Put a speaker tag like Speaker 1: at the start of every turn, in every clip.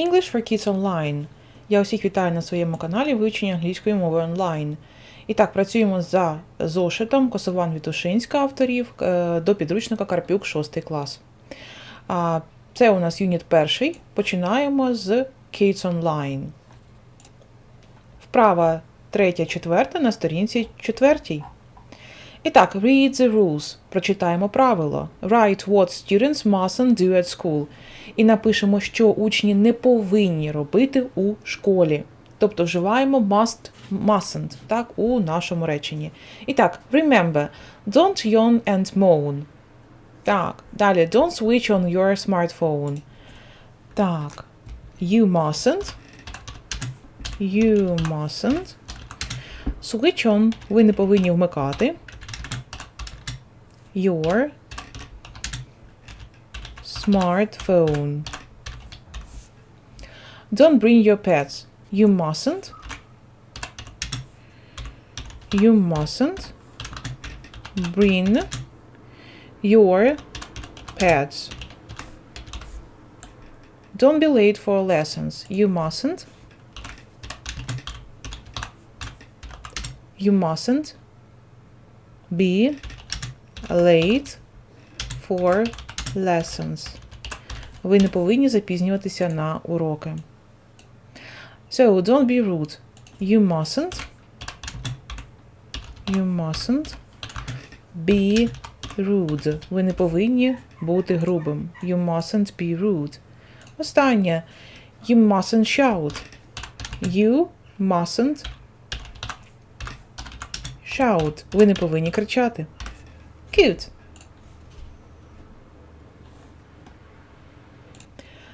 Speaker 1: English for Kids Online. Я усіх вітаю на своєму каналі вивчення англійської мови онлайн. І так, працюємо за зошитом Косован Вітушинська авторів е, до підручника Карпюк 6 клас. Це у нас юніт перший. Починаємо з Kids Online. Вправа третя, четверта на сторінці четвертій. І так, read the rules. Прочитаємо правило. Write what students mustn't do at school. І напишемо, що учні не повинні робити у школі. Тобто вживаємо must, mustn't так, у нашому реченні. І так, remember, don't yawn and moan. Так, далі, don't switch on your smartphone. Так, you mustn't. You mustn't. Switch on. Ви не повинні вмикати. Your smartphone. Don't bring your pets. You mustn't. You mustn't bring your pets. Don't be late for lessons. You mustn't. You mustn't be late for lessons. Ви не повинні запізнюватися на уроки. So, don't be rude. You mustn't. You mustn't be rude. Ви не повинні бути грубим. You mustn't be rude. Останнє. You mustn't shout. You mustn't shout. Ви не повинні кричати. Cute.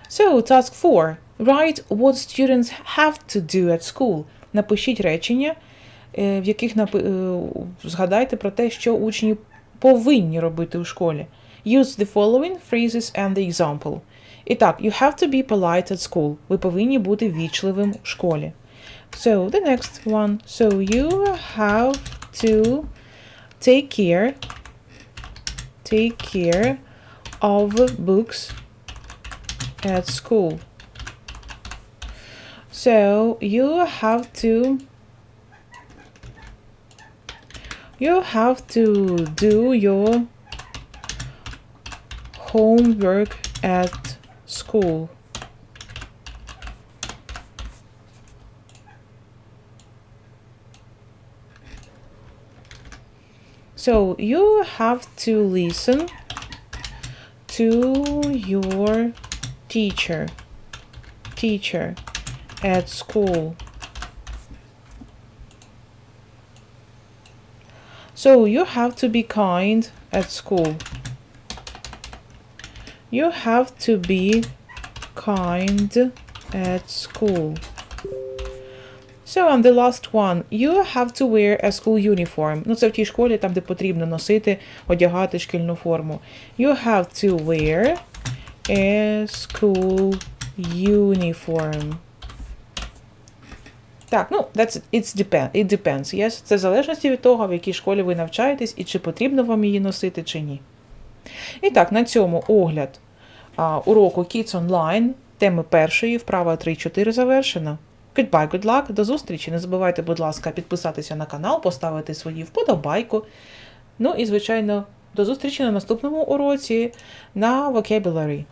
Speaker 1: So, task 4. Write what students have to do at school. Напишіть речення, е, в яких е, згадайте про те, що учні повинні робити у школі. Use the following phrases and the example. І так, you have to be polite at school. Ви повинні бути вічливим у школі. So, the next one. So, you have to take care take care of books at school. So you have to you have to do your homework at school. So you have to listen to your teacher teacher at school. So you have to be kind at school. You have to be kind at school. So, and the last one. You have to wear a school uniform. Ну, це в тій школі, там, де потрібно носити, одягати шкільну форму. You have to wear a school uniform. Так, ну, that's, it's depend, it depends, yes? Це в залежності від того, в якій школі ви навчаєтесь, і чи потрібно вам її носити, чи ні. І так, на цьому огляд а, уроку Kids Online, теми першої, вправа 3-4 завершено. Goodbye, good luck, до зустрічі. Не забувайте, будь ласка, підписатися на канал, поставити свої вподобайку. Ну і, звичайно, до зустрічі на наступному уроці на Vocabulary.